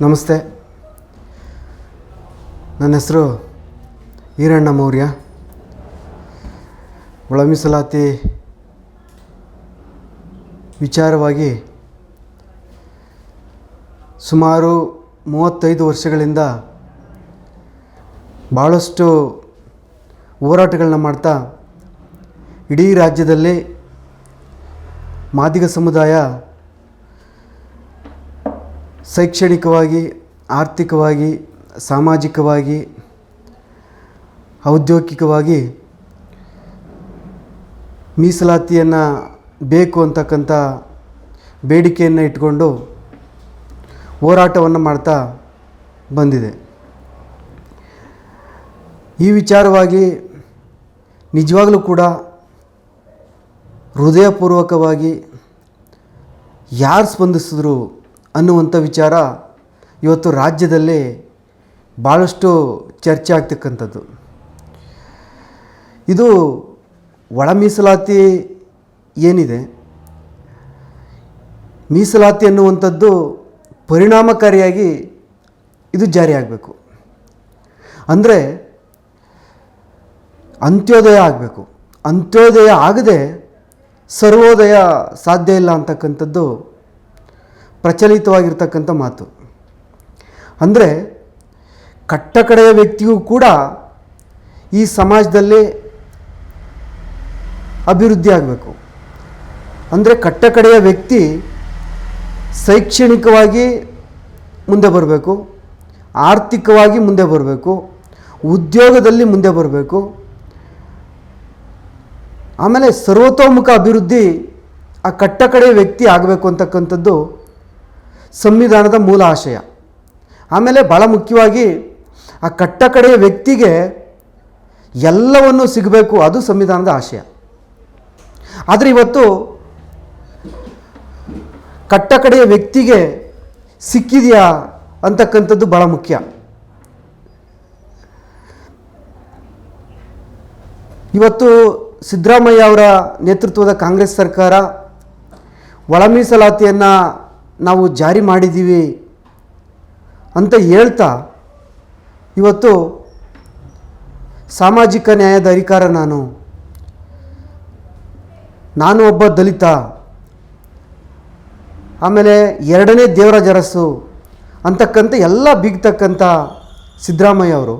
ನಮಸ್ತೆ. ನನ್ನ ಹೆಸರು ಈರಣ್ಣ ಮೌರ್ಯ. ಒಳ ಮೀಸಲಾತಿ ವಿಚಾರವಾಗಿ ಸುಮಾರು ಮೂವತ್ತೈದು ವರ್ಷಗಳಿಂದ ಭಾಳಷ್ಟು ಹೋರಾಟಗಳನ್ನ ಮಾಡ್ತಾ ಇಡೀ ರಾಜ್ಯದಲ್ಲಿ ಮಾದಿಗ ಸಮುದಾಯ ಶೈಕ್ಷಣಿಕವಾಗಿ, ಆರ್ಥಿಕವಾಗಿ, ಸಾಮಾಜಿಕವಾಗಿ, ಔದ್ಯೋಗಿಕವಾಗಿ ಮೀಸಲಾತಿಯನ್ನು ಬೇಕು ಅಂತಕ್ಕಂಥ ಬೇಡಿಕೆಯನ್ನು ಇಟ್ಕೊಂಡು ಹೋರಾಟವನ್ನು ಮಾಡ್ತಾ ಬಂದಿದೆ. ಈ ವಿಚಾರವಾಗಿ ನಿಜವಾಗಲೂ ಕೂಡ ಹೃದಯಪೂರ್ವಕವಾಗಿ ಯಾರು ಸ್ಪಂದಿಸಿದ್ರು ಅನ್ನುವಂಥ ವಿಚಾರ ಇವತ್ತು ರಾಜ್ಯದಲ್ಲಿ ಭಾಳಷ್ಟು ಚರ್ಚೆ ಆಗ್ತಕ್ಕಂಥದ್ದು. ಇದು ಒಳ ಮೀಸಲಾತಿ ಏನಿದೆ? ಮೀಸಲಾತಿ ಅನ್ನುವಂಥದ್ದು ಪರಿಣಾಮಕಾರಿಯಾಗಿ ಇದು ಜಾರಿಯಾಗಬೇಕು ಅಂದರೆ ಅಂತ್ಯೋದಯ ಆಗಬೇಕು. ಅಂತ್ಯೋದಯ ಆಗದೆ ಸರ್ವೋದಯ ಸಾಧ್ಯ ಇಲ್ಲ ಅಂತಕ್ಕಂಥದ್ದು ಪ್ರಚಲಿತವಾಗಿರ್ತಕ್ಕಂಥ ಮಾತು. ಅಂದರೆ ಕಟ್ಟಕಡೆಯ ವ್ಯಕ್ತಿಯೂ ಕೂಡ ಈ ಸಮಾಜದಲ್ಲಿ ಅಭಿವೃದ್ಧಿ ಆಗಬೇಕು. ಅಂದರೆ ಕಟ್ಟಕಡೆಯ ವ್ಯಕ್ತಿ ಶೈಕ್ಷಣಿಕವಾಗಿ ಮುಂದೆ ಬರಬೇಕು, ಆರ್ಥಿಕವಾಗಿ ಮುಂದೆ ಬರಬೇಕು, ಉದ್ಯೋಗದಲ್ಲಿ ಮುಂದೆ ಬರಬೇಕು, ಆಮೇಲೆ ಸರ್ವತೋಮುಖ ಅಭಿವೃದ್ಧಿ ಆ ಕಟ್ಟಕಡೆಯ ವ್ಯಕ್ತಿ ಆಗಬೇಕು ಅಂತಕ್ಕಂಥದ್ದು ಸಂವಿಧಾನದ ಮೂಲ ಆಶಯ. ಆಮೇಲೆ ಭಾಳ ಮುಖ್ಯವಾಗಿ ಆ ಕಟ್ಟಕಡೆಯ ವ್ಯಕ್ತಿಗೆ ಎಲ್ಲವನ್ನೂ ಸಿಗಬೇಕು, ಅದು ಸಂವಿಧಾನದ ಆಶಯ. ಆದರೆ ಇವತ್ತು ಕಟ್ಟಕಡೆಯ ವ್ಯಕ್ತಿಗೆ ಸಿಕ್ಕಿದೆಯಾ ಅಂತಕ್ಕಂಥದ್ದು ಭಾಳ ಮುಖ್ಯ. ಇವತ್ತು ಸಿದ್ದರಾಮಯ್ಯ ಅವರ ನೇತೃತ್ವದ ಕಾಂಗ್ರೆಸ್ ಸರ್ಕಾರ ಒಳ ಮೀಸಲಾತಿಯನ್ನು ನಾವು ಜಾರಿ ಮಾಡಿದ್ದೀವಿ ಅಂತ ಹೇಳ್ತಾ ಇವತ್ತು ಸಾಮಾಜಿಕ ನ್ಯಾಯದ ಅಧಿಕಾರ ನಾನು. ನಾನು ಒಬ್ಬ ದಲಿತ. ಆಮೇಲೆ ಎರಡನೇ ದೇವರಾಜ ಅರಸು ಅಂತಕ್ಕಂಥ ಎಲ್ಲ ಬಿಗ್ತಕ್ಕಂಥ ಸಿದ್ದರಾಮಯ್ಯ ಅವರು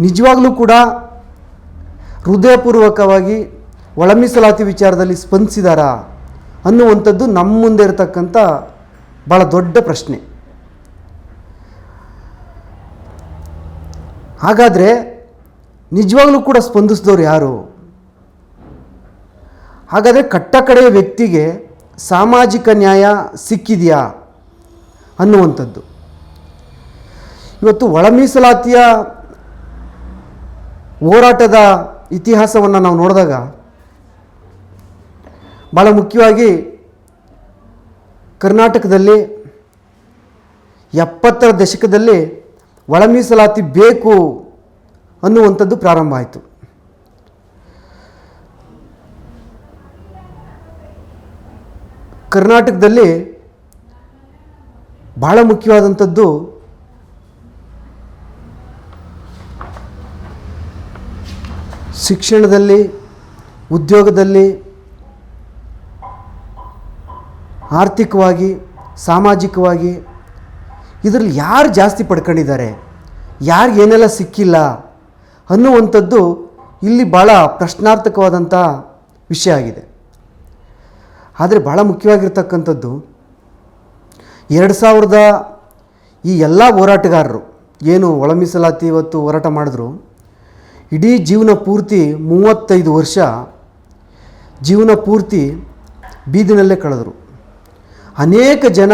ನಿಜವಾಗ್ಲೂ ಕೂಡ ಹೃದಯಪೂರ್ವಕವಾಗಿ ಒಳಮೀಸಲಾತಿ ವಿಚಾರದಲ್ಲಿ ಸ್ಪಂದಿಸಿದಾರಾ ಅನ್ನುವಂಥದ್ದು ನಮ್ಮ ಮುಂದೆ ಇರತಕ್ಕಂಥ ಭಾಳ ದೊಡ್ಡ ಪ್ರಶ್ನೆ. ಹಾಗಾದರೆ ನಿಜವಾಗ್ಲೂ ಕೂಡ ಸ್ಪಂದಿಸಿದವ್ರು ಯಾರು? ಹಾಗಾದರೆ ಕಟ್ಟಕಡೆಯ ವ್ಯಕ್ತಿಗೆ ಸಾಮಾಜಿಕ ನ್ಯಾಯ ಸಿಕ್ಕಿದೆಯಾ ಅನ್ನುವಂಥದ್ದು. ಇವತ್ತು ಒಳ ಮೀಸಲಾತಿಯ ಹೋರಾಟದ ಇತಿಹಾಸವನ್ನು ನಾವು ನೋಡಿದಾಗ ಭಾಳ ಮುಖ್ಯವಾಗಿ ಕರ್ನಾಟಕದಲ್ಲಿ ಎಪ್ಪತ್ತರ ದಶಕದಲ್ಲಿ ಒಳ ಮೀಸಲಾತಿ ಬೇಕು ಅನ್ನುವಂಥದ್ದು ಪ್ರಾರಂಭ ಆಯಿತು. ಕರ್ನಾಟಕದಲ್ಲಿ ಭಾಳ ಮುಖ್ಯವಾದಂಥದ್ದು ಶಿಕ್ಷಣದಲ್ಲಿ ಉದ್ಯೋಗದಲ್ಲಿ ಆರ್ಥಿಕವಾಗಿ, ಸಾಮಾಜಿಕವಾಗಿ ಇದರಲ್ಲಿ ಯಾರು ಜಾಸ್ತಿ ಪಡ್ಕೊಂಡಿದ್ದಾರೆ? ಯಾರಿಗೆ ಏನೆಲ್ಲ ಸಿಕ್ಕಿಲ್ಲ ಅನ್ನುವಂಥದ್ದು ಇಲ್ಲಿ ಭಾಳ ಪ್ರಶ್ನಾರ್ಥಕವಾದಂಥ ವಿಷಯ ಆಗಿದೆ. ಆದರೆ ಭಾಳ ಮುಖ್ಯವಾಗಿರ್ತಕ್ಕಂಥದ್ದು ಎರಡು ಸಾವಿರದ ಈ ಎಲ್ಲ ಹೋರಾಟಗಾರರು ಏನು ಒಳ ಮೀಸಲಾತಿ ಇವತ್ತು ಹೋರಾಟ ಮಾಡಿದ್ರು, ಇಡೀ ಜೀವನ ಪೂರ್ತಿ ಮೂವತ್ತೈದು ವರ್ಷ ಜೀವನ ಪೂರ್ತಿ ಬೀದಿನಲ್ಲೇ ಕಳೆದರು. ಅನೇಕ ಜನ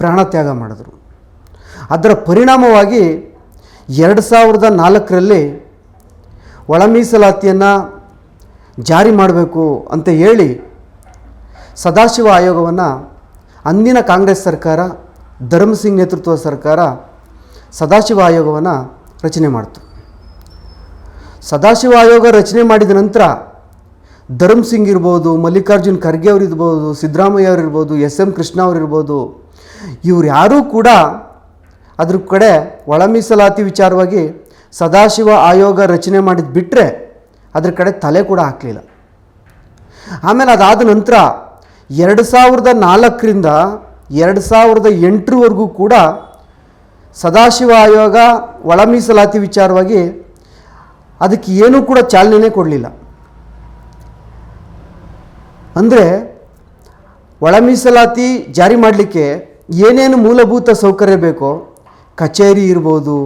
ಪ್ರಾಣತ್ಯಾಗ ಮಾಡಿದ್ರು. ಅದರ ಪರಿಣಾಮವಾಗಿ ಎರಡು ಸಾವಿರದ ನಾಲ್ಕರಲ್ಲಿ ಒಳ ಮೀಸಲಾತಿಯನ್ನು ಜಾರಿ ಮಾಡಬೇಕು ಅಂತ ಹೇಳಿ ಸದಾಶಿವ ಆಯೋಗವನ್ನು ಅಂದಿನ ಕಾಂಗ್ರೆಸ್ ಸರ್ಕಾರ ಧರ್ಮಸಿಂಗ್ ನೇತೃತ್ವದ ಸರ್ಕಾರ ಸದಾಶಿವ ಆಯೋಗವನ್ನು ರಚನೆ ಮಾಡಿತು. ಸದಾಶಿವ ಆಯೋಗ ರಚನೆ ಮಾಡಿದ ನಂತರ ಧರ್ಮ್ ಸಿಂಗ್ ಇರ್ಬೋದು, ಮಲ್ಲಿಕಾರ್ಜುನ್ ಖರ್ಗೆ ಅವ್ರು ಇರ್ಬೋದು, ಸಿದ್ದರಾಮಯ್ಯ ಅವ್ರು ಇರ್ಬೋದು, ಎಸ್ ಎಂ ಕೃಷ್ಣ ಅವ್ರು ಇರ್ಬೋದು, ಇವ್ರು ಯಾರೂ ಕೂಡ ಅದ್ರ ಕಡೆ ಒಳ ಮೀಸಲಾತಿ ವಿಚಾರವಾಗಿ ಸದಾಶಿವ ಆಯೋಗ ರಚನೆ ಮಾಡಿದ ಬಿಟ್ಟರೆ ಅದ್ರ ಕಡೆ ತಲೆ ಕೂಡ ಹಾಕಲಿಲ್ಲ. ಆಮೇಲೆ ಅದಾದ ನಂತರ ಎರಡು ಸಾವಿರದ ನಾಲ್ಕರಿಂದ ಎರಡು ಸಾವಿರದ ಎಂಟರವರೆಗೂ ಕೂಡ ಸದಾಶಿವ ಆಯೋಗ ಒಳ ಮೀಸಲಾತಿ ವಿಚಾರವಾಗಿ ಅದಕ್ಕೆ ಏನೂ ಕೂಡ ಚಾಲನೆ ಕೊಡಲಿಲ್ಲ. ಅಂದರೆ ಒಳ ಮೀಸಲಾತಿ ಜಾರಿ ಮಾಡಲಿಕ್ಕೆ ಏನೇನು ಮೂಲಭೂತ ಸೌಕರ್ಯ ಬೇಕೋ, ಕಚೇರಿ ಇರ್ಬೋದು,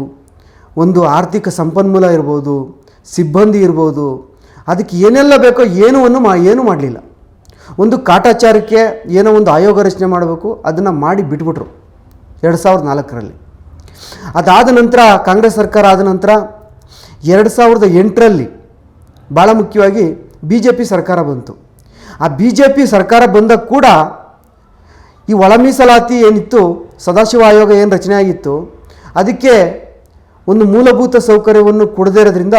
ಒಂದು ಆರ್ಥಿಕ ಸಂಪನ್ಮೂಲ ಇರ್ಬೋದು, ಸಿಬ್ಬಂದಿ ಇರ್ಬೋದು, ಅದಕ್ಕೆ ಏನೆಲ್ಲ ಬೇಕೋ ಏನೂ ಮಾ, ಏನೂ ಮಾಡಲಿಲ್ಲ. ಒಂದು ಕಾಟಾಚಾರಕ್ಕೆ ಏನೋ ಒಂದು ಆಯೋಗ ರಚನೆ ಮಾಡಬೇಕು, ಅದನ್ನು ಮಾಡಿ ಬಿಟ್ಬಿಟ್ರು ಎರಡು ಸಾವಿರದ ನಾಲ್ಕರಲ್ಲಿ. ಅದಾದ ನಂತರ, ಕಾಂಗ್ರೆಸ್ ಸರ್ಕಾರ ಆದ ನಂತರ ಎರಡು ಸಾವಿರದ ಎಂಟರಲ್ಲಿ ಭಾಳ ಮುಖ್ಯವಾಗಿ ಬಿ ಜೆ ಪಿ ಸರ್ಕಾರ ಬಂತು. ಆ ಬಿ ಜೆ ಪಿ ಸರ್ಕಾರ ಬಂದಾಗ ಕೂಡ ಈ ಒಳ ಮೀಸಲಾತಿ ಏನಿತ್ತು, ಸದಾಶಿವ ಆಯೋಗ ಏನು ರಚನೆ ಆಗಿತ್ತು, ಅದಕ್ಕೆ ಒಂದು ಮೂಲಭೂತ ಸೌಕರ್ಯವನ್ನು ಕೊಡದೇ ಇರೋದ್ರಿಂದ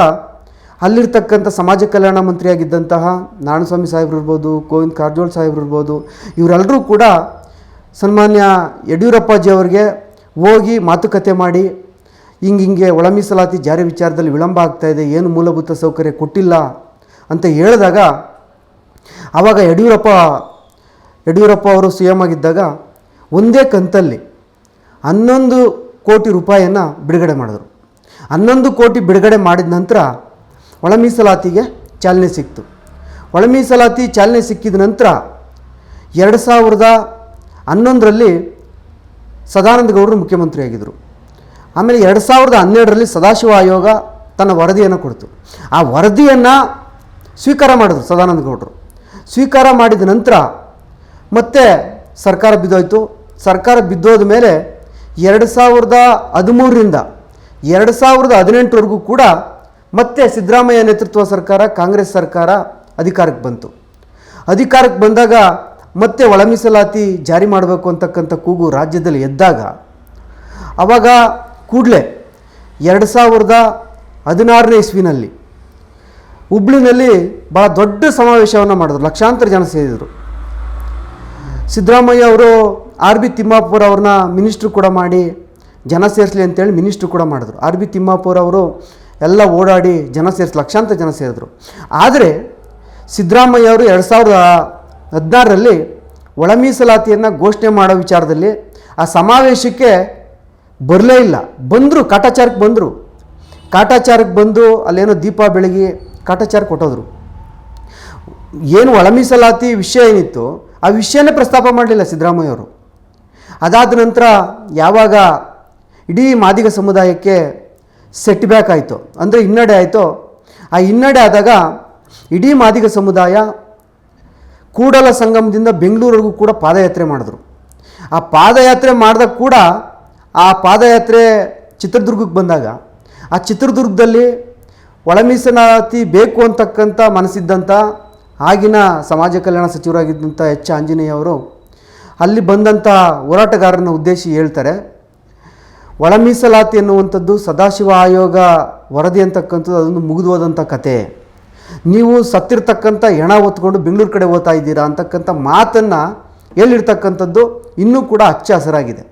ಅಲ್ಲಿರ್ತಕ್ಕಂಥ ಸಮಾಜ ಕಲ್ಯಾಣ ಮಂತ್ರಿಯಾಗಿದ್ದಂತಹ ನಾರಾಯಣಸ್ವಾಮಿ ಸಾಹೇಬ್ರು ಇರ್ಬೋದು, ಗೋವಿಂದ್ ಕಾರಜೋಳ ಸಾಹೇಬ್ರು ಇರ್ಬೋದು ಇವರೆಲ್ಲರೂ ಕೂಡ ಸನ್ಮಾನ್ಯ ಯಡಿಯೂರಪ್ಪಾಜಿಯವರಿಗೆ ಹೋಗಿ ಮಾತುಕತೆ ಮಾಡಿ, ಹಿಂಗೆ ಹಿಂಗೆ ಒಳ ಮೀಸಲಾತಿ ಜಾರಿ ವಿಚಾರದಲ್ಲಿ ವಿಳಂಬ ಆಗ್ತಾ ಇದೆ, ಏನು ಮೂಲಭೂತ ಸೌಕರ್ಯ ಕೊಟ್ಟಿಲ್ಲ ಅಂತ ಹೇಳಿದಾಗ ಆವಾಗ ಯಡಿಯೂರಪ್ಪ ಯಡಿಯೂರಪ್ಪ ಅವರು ಸಿ ಎಂ ಆಗಿದ್ದಾಗ ಒಂದೇ ಕಂತಲ್ಲಿ ಹನ್ನೊಂದು ಕೋಟಿ ರೂಪಾಯಿಯನ್ನು ಬಿಡುಗಡೆ ಮಾಡಿದರು. ಹನ್ನೊಂದು ಕೋಟಿ ಬಿಡುಗಡೆ ಮಾಡಿದ ನಂತರ ಒಳ ಮೀಸಲಾತಿಗೆ ಚಾಲನೆ ಸಿಕ್ತು. ಒಳ ಮೀಸಲಾತಿ ಚಾಲನೆ ಸಿಕ್ಕಿದ ನಂತರ ಎರಡು ಸಾವಿರದ ಹನ್ನೊಂದರಲ್ಲಿ ಸದಾನಂದ ಗೌಡರು ಮುಖ್ಯಮಂತ್ರಿಯಾಗಿದ್ದರು ಆಮೇಲೆ ಎರಡು ಸಾವಿರದ ಹನ್ನೆರಡರಲ್ಲಿ ಸದಾಶಿವ ಆಯೋಗ ತನ್ನ ವರದಿಯನ್ನು ಕೊಡ್ತು. ಆ ವರದಿಯನ್ನು ಸ್ವೀಕಾರ ಮಾಡಿದ್ರು ಸದಾನಂದ ಗೌಡರು. ಸ್ವೀಕಾರ ಮಾಡಿದ ನಂತರ ಮತ್ತೆ ಸರ್ಕಾರ ಬಿದ್ದೋಯ್ತು. ಸರ್ಕಾರ ಬಿದ್ದೋದ ಮೇಲೆ ಎರಡು ಸಾವಿರದ ಹದಿಮೂರರಿಂದ ಎರಡು ಸಾವಿರದ ಹದಿನೆಂಟರವರೆಗೂ ಕೂಡ ಮತ್ತೆ ಸಿದ್ದರಾಮಯ್ಯ ನೇತೃತ್ವ ಸರ್ಕಾರ, ಕಾಂಗ್ರೆಸ್ ಸರ್ಕಾರ ಅಧಿಕಾರಕ್ಕೆ ಬಂತು. ಅಧಿಕಾರಕ್ಕೆ ಬಂದಾಗ ಮತ್ತೆ ಒಳ ಮೀಸಲಾತಿ ಜಾರಿ ಮಾಡಬೇಕು ಅಂತಕ್ಕಂಥ ಕೂಗು ರಾಜ್ಯದಲ್ಲಿ ಎದ್ದಾಗ ಆವಾಗ ಕೂಡಲೇ ಎರಡು ಸಾವಿರದ ಹದಿನಾರನೇ ಇಸ್ವಿನಲ್ಲಿ ಹುಬ್ಳಿನಲ್ಲಿ ಭಾಳ ದೊಡ್ಡ ಸಮಾವೇಶವನ್ನು ಮಾಡಿದ್ರು, ಲಕ್ಷಾಂತರ ಜನ ಸೇರಿದರು. ಸಿದ್ದರಾಮಯ್ಯ ಅವರು ಆರ್ ಬಿ ತಿಮ್ಮಾಪುರ ಅವ್ರನ್ನ ಮಿನಿಸ್ಟ್ರು ಕೂಡ ಮಾಡಿ, ಜನ ಸೇರಿಸಲಿ ಅಂತೇಳಿ ಮಿನಿಸ್ಟ್ರು ಕೂಡ ಮಾಡಿದ್ರು. ಆರ್ ಬಿ ತಿಮ್ಮಾಪುರ ಅವರು ಎಲ್ಲ ಓಡಾಡಿ ಜನ ಸೇರಿಸಿ, ಲಕ್ಷಾಂತರ ಜನ ಸೇರಿದ್ರು. ಆದರೆ ಸಿದ್ದರಾಮಯ್ಯ ಅವರು ಎರಡು ಸಾವಿರದ ಹದಿನಾರರಲ್ಲಿ ಒಳ ಮೀಸಲಾತಿಯನ್ನು ಘೋಷಣೆ ಮಾಡೋ ವಿಚಾರದಲ್ಲಿ ಆ ಸಮಾವೇಶಕ್ಕೆ ಬರಲೇ ಇಲ್ಲ. ಬಂದರು, ಕಾಟಾಚಾರಕ್ಕೆ ಬಂದರು. ಕಾಟಾಚಾರಕ್ಕೆ ಬಂದು ಅಲ್ಲೇನೋ ದೀಪ ಬೆಳಗಿ ಕಾಟಾಚಾರ ಕೊಟ್ಟೋದ್ರು. ಏನು ಒಳ ಮೀಸಲಾತಿ ವಿಷಯ ಏನಿತ್ತು, ಆ ವಿಷಯನೇ ಪ್ರಸ್ತಾಪ ಮಾಡಲಿಲ್ಲ ಸಿದ್ದರಾಮಯ್ಯ ಅವರು ಅದಾದ ನಂತರ ಯಾವಾಗ ಇಡೀ ಮಾದಿಗ ಸಮುದಾಯಕ್ಕೆ ಸೆಟ್ ಬ್ಯಾಕ್ ಆಯಿತು, ಅಂದರೆ ಹಿನ್ನಡೆ ಆಯಿತು. ಆ ಹಿನ್ನಡೆ ಆದಾಗ ಇಡೀ ಮಾದಿಗ ಸಮುದಾಯ ಕೂಡಲ ಸಂಗಮದಿಂದ ಬೆಂಗಳೂರಿಗೂ ಕೂಡ ಪಾದಯಾತ್ರೆ ಮಾಡಿದ್ರು. ಆ ಪಾದಯಾತ್ರೆ ಮಾಡಿದಾಗ ಕೂಡ ಆ ಪಾದಯಾತ್ರೆ ಚಿತ್ರದುರ್ಗಕ್ಕೆ ಬಂದಾಗ, ಆ ಚಿತ್ರದುರ್ಗದಲ್ಲಿ ಒಳ ಮೀಸಲಾತಿ ಬೇಕು ಅಂತಕ್ಕಂಥ ಮನಸ್ಸಿದ್ದಂಥ ಆಗಿನ ಸಮಾಜ ಕಲ್ಯಾಣ ಸಚಿವರಾಗಿದ್ದಂಥ ಎಚ್ ಆಂಜನೇಯ ಅವರು ಅಲ್ಲಿ ಬಂದಂಥ ಹೋರಾಟಗಾರರನ್ನು ಉದ್ದೇಶಿ ಹೇಳ್ತಾರೆ, ಒಳಮೀಸಲಾತಿ ಎನ್ನುವಂಥದ್ದು ಸದಾಶಿವ ಆಯೋಗ ವರದಿ ಅಂತಕ್ಕಂಥದ್ದು ಅದೊಂದು ಮುಗಿದು ಹೋದಂಥ ಕತೆ. ನೀವು ಸತ್ತಿರ್ತಕ್ಕಂಥ ಹೆಣ ಹೊತ್ಕೊಂಡು ಬೆಂಗಳೂರು ಕಡೆ ಓದ್ತಾ ಇದ್ದೀರಾ ಅಂತಕ್ಕಂಥ ಮಾತನ್ನು ಹೇಳಿರ್ತಕ್ಕಂಥದ್ದು ಇನ್ನೂ ಕೂಡ ಹಚ್ಚ ಹಸಿರಾಗಿದೆ.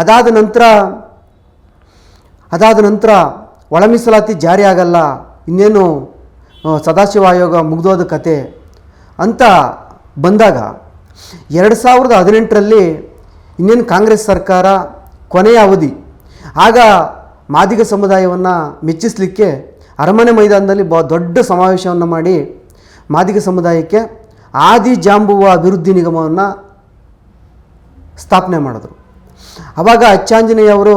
ಅದಾದ ನಂತರ ಅದಾದ ನಂತರ ಒಳ ಮೀಸಲಾತಿ ಜಾರಿ ಆಗಲ್ಲ, ಇನ್ನೇನು ಸದಾಶಿವ ಆಯೋಗ ಮುಗ್ದೋದ ಕತೆ ಅಂತ ಬಂದಾಗ ಎರಡು ಸಾವಿರದ ಹದಿನೆಂಟರಲ್ಲಿ ಇನ್ನೇನು ಕಾಂಗ್ರೆಸ್ ಸರ್ಕಾರ ಕೊನೆಯ ಅವಧಿ, ಆಗ ಮಾದಿಗ ಸಮುದಾಯವನ್ನು ಮೆಚ್ಚಿಸಲಿಕ್ಕೆ ಅರಮನೆ ಮೈದಾನದಲ್ಲಿ ಬ, ದೊಡ್ಡ ಸಮಾವೇಶವನ್ನು ಮಾಡಿ ಮಾದಿಗ ಸಮುದಾಯಕ್ಕೆ ಆದಿ ಜಾಂಬುವ ಅಭಿವೃದ್ಧಿ ನಿಗಮವನ್ನು ಸ್ಥಾಪನೆ ಮಾಡಿದ್ರು. ಆವಾಗ ಅಚ್ಚಾಂಜನೇಯ ಅವರು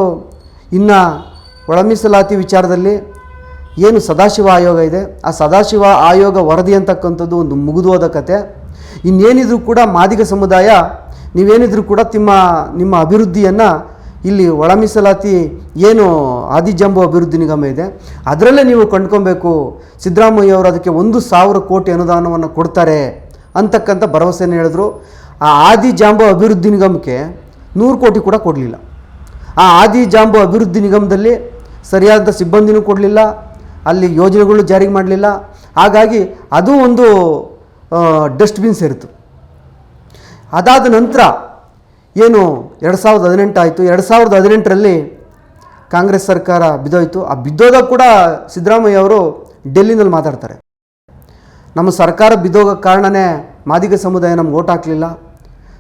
ಇನ್ನು ಒಳ ಮೀಸಲಾತಿ ವಿಚಾರದಲ್ಲಿ ಏನು ಸದಾಶಿವ ಆಯೋಗ ಇದೆ? ಆ ಸದಾಶಿವ ಆಯೋಗ ವರದಿ ಅಂತಕ್ಕಂಥದ್ದು ಒಂದು ಮುಗಿದೋದ ಕತೆ. ಇನ್ನೇನಿದ್ರು ಕೂಡ ಮಾದಿಗ ಸಮುದಾಯ, ನೀವೇನಿದ್ರು ಕೂಡ ನಿಮ್ಮ ನಿಮ್ಮ ಅಭಿವೃದ್ಧಿಯನ್ನು ಇಲ್ಲಿ ಒಳ ಮೀಸಲಾತಿ ಏನು ಆದಿಜಂಬು ಅಭಿವೃದ್ಧಿ ನಿಗಮ ಇದೆ, ಅದರಲ್ಲೇ ನೀವು ಕಂಡ್ಕೊಬೇಕು. ಸಿದ್ದರಾಮಯ್ಯ ಅವರು ಅದಕ್ಕೆ ಒಂದು ಸಾವಿರ ಕೋಟಿ ಅನುದಾನವನ್ನು ಕೊಡ್ತಾರೆ ಅಂತಕ್ಕಂಥ ಭರವಸೆಯನ್ನು ಹೇಳಿದ್ರು. ಆ ಆದಿ ಜಾಂಬು ಅಭಿವೃದ್ಧಿ ನಿಗಮಕ್ಕೆ ನೂರು ಕೋಟಿ ಕೂಡ ಕೊಡಲಿಲ್ಲ. ಆ ಆದಿ ಜಾಂಬು ಅಭಿವೃದ್ಧಿ ನಿಗಮದಲ್ಲಿ ಸರಿಯಾದ ಸಿಬ್ಬಂದಿನೂ ಕೊಡಲಿಲ್ಲ, ಅಲ್ಲಿ ಯೋಜನೆಗಳು ಜಾರಿಗೆ ಮಾಡಲಿಲ್ಲ. ಹಾಗಾಗಿ ಅದು ಒಂದು ಡಸ್ಟ್ಬಿನ್ ಸೇರಿತು ಅದಾದ ನಂತರ ಏನು ಎರಡು ಸಾವಿರದ ಹದಿನೆಂಟು ಆಯಿತು. ಎರಡು ಸಾವಿರದ ಹದಿನೆಂಟರಲ್ಲಿ ಕಾಂಗ್ರೆಸ್ ಸರ್ಕಾರ ಬಿದ್ದೋಯಿತು. ಆ ಬಿದ್ದೋದಾಗ ಕೂಡ ಸಿದ್ದರಾಮಯ್ಯ ಅವರು ಡೆಲ್ಲಿನಲ್ಲಿ ಮಾತಾಡ್ತಾರೆ. ನಮ್ಮ ಸರ್ಕಾರ ಬಿದ್ದೋಗೋ ಕಾರಣನೇ ಮಾದಿಗ ಸಮುದಾಯ ನಮ್ಗೆ ಓಟ್ ಹಾಕಲಿಲ್ಲ.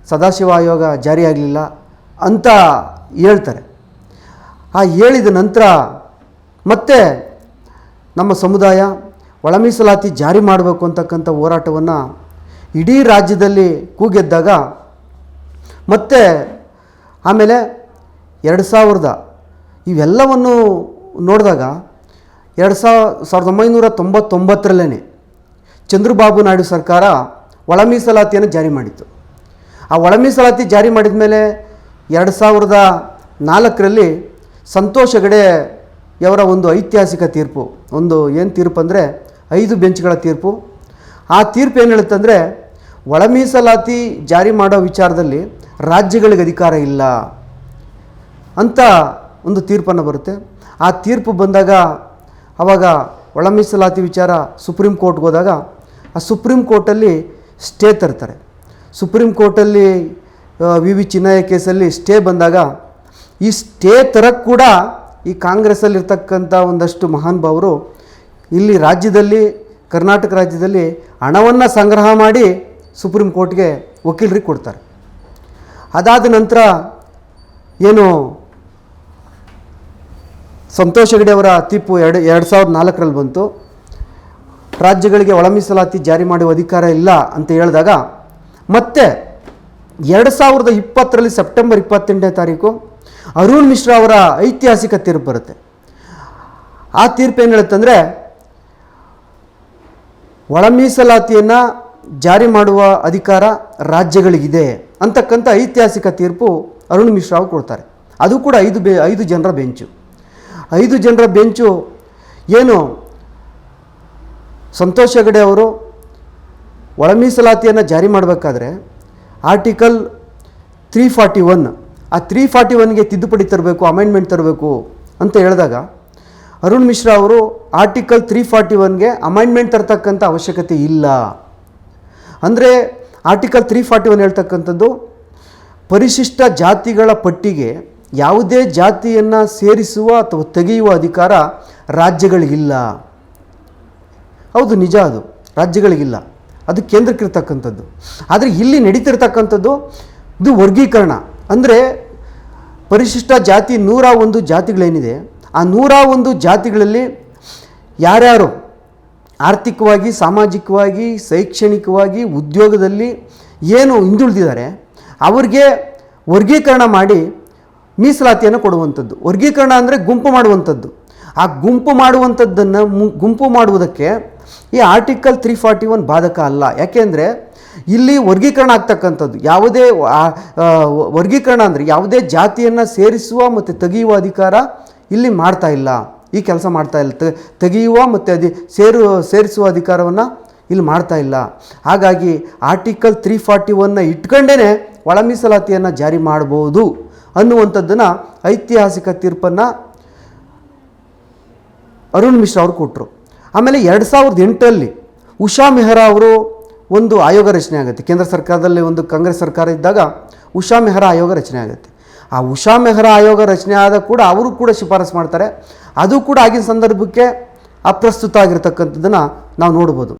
ಸದಾಶಿವ ಆಯೋಗ ಜಾರಿಯಾಗಲಿಲ್ಲ ಅಂತ ಹೇಳ್ತಾರೆ. ಆ ಹೇಳಿದ ನಂತರ ಮತ್ತೆ ನಮ್ಮ ಸಮುದಾಯ ಒಳ ಮೀಸಲಾತಿ ಜಾರಿ ಮಾಡಬೇಕು ಅಂತಕ್ಕಂಥ ಹೋರಾಟವನ್ನು ಇಡೀ ರಾಜ್ಯದಲ್ಲಿ ಕೂಗೆದ್ದಾಗ ಮತ್ತೆ ಆಮೇಲೆ ಎರಡು ಸಾವಿರದ ಇವೆಲ್ಲವನ್ನು ನೋಡಿದಾಗ ಎರಡು ಸಾವಿರ ಸಾವಿರದ ಒಂಬೈನೂರ ತೊಂಬತ್ತೊಂಬತ್ತರಲ್ಲೇ ಚಂದ್ರಬಾಬು ನಾಯ್ಡು ಸರ್ಕಾರ ಒಳ ಮೀಸಲಾತಿಯನ್ನು ಜಾರಿ ಮಾಡಿತ್ತು. ಆ ಒಳ ಮೀಸಲಾತಿ ಜಾರಿ ಮಾಡಿದ ಮೇಲೆ ಎರಡು ಸಾವಿರದ ನಾಲ್ಕರಲ್ಲಿ ಸಂತೋಷ್ ಹೆಗಡೆ ಯವರ ಒಂದು ಐತಿಹಾಸಿಕ ತೀರ್ಪು. ಒಂದು ಏನು ತೀರ್ಪು ಅಂದರೆ ಐದು ಬೆಂಚ್ಗಳ ತೀರ್ಪು. ಆ ತೀರ್ಪು ಏನು ಹೇಳುತ್ತಂದರೆ ಒಳ ಮೀಸಲಾತಿ ಜಾರಿ ಮಾಡೋ ವಿಚಾರದಲ್ಲಿ ರಾಜ್ಯಗಳಿಗೆ ಅಧಿಕಾರ ಇಲ್ಲ ಅಂತ ಒಂದು ತೀರ್ಪನ್ನು ಬರುತ್ತೆ. ಆ ತೀರ್ಪು ಬಂದಾಗ ಆವಾಗ ಒಳ ಮೀಸಲಾತಿ ವಿಚಾರ ಸುಪ್ರೀಂ ಕೋರ್ಟ್ಗೆ ಹೋದಾಗ ಆ ಸುಪ್ರೀಂ ಕೋರ್ಟಲ್ಲಿ ಸ್ಟೇ ತರ್ತಾರೆ. ಸುಪ್ರೀಂ ಕೋರ್ಟಲ್ಲಿ ವಿ ವಿ ಚಿನ್ನಯ್ಯ ಕೇಸಲ್ಲಿ ಸ್ಟೇ ಬಂದಾಗ ಈ ಸ್ಟೇ ಕೂಡ ಈ ಕಾಂಗ್ರೆಸ್ಸಲ್ಲಿರ್ತಕ್ಕಂಥ ಒಂದಷ್ಟು ಮಹಾನುಭಾವರು ಇಲ್ಲಿ ರಾಜ್ಯದಲ್ಲಿ, ಕರ್ನಾಟಕ ರಾಜ್ಯದಲ್ಲಿ ಹಣವನ್ನು ಸಂಗ್ರಹ ಮಾಡಿ ಸುಪ್ರೀಂ ಕೋರ್ಟ್ಗೆ ವಕೀಲರಿಗೆ ಕೊಡ್ತಾರೆ. ಅದಾದ ನಂತರ ಏನು ಸಂತೋಷ್ ಹೆಗಡೆ ಅವರ ತೀರ್ಪು ಎರಡು ಎರಡು ಸಾವಿರದ ನಾಲ್ಕರಲ್ಲಿ ಬಂತು. ರಾಜ್ಯಗಳಿಗೆ ಒಳ ಮೀಸಲಾತಿ ಜಾರಿ ಮಾಡುವ ಅಧಿಕಾರ ಇಲ್ಲ ಅಂತ ಹೇಳಿದಾಗ ಮತ್ತೆ ಎರಡು ಸಾವಿರದ ಇಪ್ಪತ್ತರಲ್ಲಿ ಸೆಪ್ಟೆಂಬರ್ ಇಪ್ಪತ್ತೆಂಟನೇ ತಾರೀಕು ಅರುಣ್ ಮಿಶ್ರಾ ಅವರ ಐತಿಹಾಸಿಕ ತೀರ್ಪು ಬರುತ್ತೆ. ಆ ತೀರ್ಪು ಏನು ಹೇಳುತ್ತಂದರೆ ಒಳ ಮೀಸಲಾತಿಯನ್ನು ಜಾರಿ ಮಾಡುವ ಅಧಿಕಾರ ರಾಜ್ಯಗಳಿಗಿದೆ ಅಂತಕ್ಕಂಥ ಐತಿಹಾಸಿಕ ತೀರ್ಪು ಅರುಣ್ ಮಿಶ್ರಾ ಅವರು ಕೊಡ್ತಾರೆ. ಅದು ಕೂಡ ಐದು ಬೆ, ಐದು ಜನರ ಬೆಂಚು. ಐದು ಜನರ ಬೆಂಚು ಏನು? ಸಂತೋಷ್ ಹೆಗಡೆ ಅವರು ಒಳ ಮೀಸಲಾತಿಯನ್ನು ಜಾರಿ ಮಾಡಬೇಕಾದ್ರೆ, ಆರ್ಟಿಕಲ್ ತ್ರೀ ಫಾರ್ಟಿ ಒನ್ ಆ ತ್ರೀ ಫಾರ್ಟಿ ಒನ್ಗೆ ತಿದ್ದುಪಡಿ ತರಬೇಕು ಅಮೆಂಡ್ಮೆಂಟ್ ತರಬೇಕು ಅಂತ ಹೇಳಿದಾಗ ಅರುಣ್ ಮಿಶ್ರಾ ಅವರು ಆರ್ಟಿಕಲ್ ತ್ರೀ ಫಾರ್ಟಿ ಒನ್ಗೆ ಅಮೆಂಡ್ಮೆಂಟ್ ತರತಕ್ಕಂಥ ಅವಶ್ಯಕತೆ ಇಲ್ಲ. ಅಂದರೆ ಆರ್ಟಿಕಲ್ ತ್ರೀ ಫಾರ್ಟಿ ಒನ್ ಹೇಳ್ತಕ್ಕಂಥದ್ದು ಪರಿಶಿಷ್ಟ ಜಾತಿಗಳ ಪಟ್ಟಿಗೆ ಯಾವುದೇ ಜಾತಿಯನ್ನು ಸೇರಿಸುವ ಅಥವಾ ತೆಗೆಯುವ ಅಧಿಕಾರ ರಾಜ್ಯಗಳಿಗಿಲ್ಲ. ಹೌದು, ನಿಜ ಅದು. ರಾಜ್ಯಗಳಿಗಿಲ್ಲ. ಅದು ಕೇಂದ್ರಕ್ಕಿರ್ತಕ್ಕಂಥದ್ದು ಆದರೆ ಇಲ್ಲಿ ನಡೀತಿರ್ತಕ್ಕಂಥದ್ದು ಇದು ವರ್ಗೀಕರಣ. ಅಂದರೆ ಪರಿಶಿಷ್ಟ ಜಾತಿ ನೂರ ಒಂದು ಜಾತಿಗಳೇನಿದೆ, ಆ ನೂರ ಒಂದು ಜಾತಿಗಳಲ್ಲಿ ಯಾರ್ಯಾರು ಆರ್ಥಿಕವಾಗಿ, ಸಾಮಾಜಿಕವಾಗಿ, ಶೈಕ್ಷಣಿಕವಾಗಿ, ಉದ್ಯೋಗದಲ್ಲಿ ಏನು ಹಿಂದುಳಿದಿದ್ದಾರೆ, ಅವ್ರಿಗೆ ವರ್ಗೀಕರಣ ಮಾಡಿ ಮೀಸಲಾತಿಯನ್ನು ಕೊಡುವಂಥದ್ದು. ವರ್ಗೀಕರಣ ಅಂದರೆ ಗುಂಪು ಮಾಡುವಂಥದ್ದು. ಆ ಗುಂಪು ಮಾಡುವಂಥದ್ದನ್ನು ಗುಂಪು ಮಾಡುವುದಕ್ಕೆ ಈ ಆರ್ಟಿಕಲ್ ತ್ರೀ ಫಾರ್ಟಿ ಒನ್ ಬಾಧಕ ಅಲ್ಲ. ಯಾಕೆಂದರೆ ಇಲ್ಲಿ ವರ್ಗೀಕರಣ ಆಗ್ತಕ್ಕಂಥದ್ದು. ಯಾವುದೇ ವರ್ಗೀಕರಣ ಅಂದರೆ ಯಾವುದೇ ಜಾತಿಯನ್ನು ಸೇರಿಸುವ ಮತ್ತು ತೆಗೆಯುವ ಅಧಿಕಾರ ಇಲ್ಲಿ ಮಾಡ್ತಾ ಇಲ್ಲ. ಈ ಕೆಲಸ ಮಾಡ್ತಾ ಇಲ್ಲ. ತೆಗೆಯುವ ಮತ್ತು ಅದಿ ಸೇರು, ಸೇರಿಸುವ ಅಧಿಕಾರವನ್ನು ಇಲ್ಲಿ ಮಾಡ್ತಾ ಇಲ್ಲ. ಹಾಗಾಗಿ ಆರ್ಟಿಕಲ್ ತ್ರೀ ಫಾರ್ಟಿ ಒನ್ನ ಇಟ್ಕೊಂಡೇ ಒಳ ಮೀಸಲಾತಿಯನ್ನು ಜಾರಿ ಮಾಡ್ಬೋದು ಅನ್ನುವಂಥದ್ದನ್ನು ಐತಿಹಾಸಿಕ ತೀರ್ಪನ್ನು ಅರುಣ್ ಮಿಶ್ರಾ ಅವರು ಕೊಟ್ಟರು ಆಮೇಲೆ ಎರಡು ಸಾವಿರದ ಎಂಟರಲ್ಲಿ ಉಷಾ ಮೆಹ್ರಾ ಅವರು ಒಂದು ಆಯೋಗ ರಚನೆ ಆಗುತ್ತೆ. ಕೇಂದ್ರ ಸರ್ಕಾರದಲ್ಲಿ ಒಂದು ಕಾಂಗ್ರೆಸ್ ಸರ್ಕಾರ ಇದ್ದಾಗ ಉಷಾ ಮೆಹರ ಆಯೋಗ ರಚನೆ ಆಗುತ್ತೆ. ಆ ಉಷಾ ಮೆಹರ ಆಯೋಗ ರಚನೆ ಆದ ಕೂಡ ಅವರು ಕೂಡ ಶಿಫಾರಸು ಮಾಡ್ತಾರೆ. ಅದು ಕೂಡ ಆಗಿನ ಸಂದರ್ಭಕ್ಕೆ ಅಪ್ರಸ್ತುತ ಆಗಿರತಕ್ಕಂಥದ್ದನ್ನು ನಾವು ನೋಡ್ಬೋದು.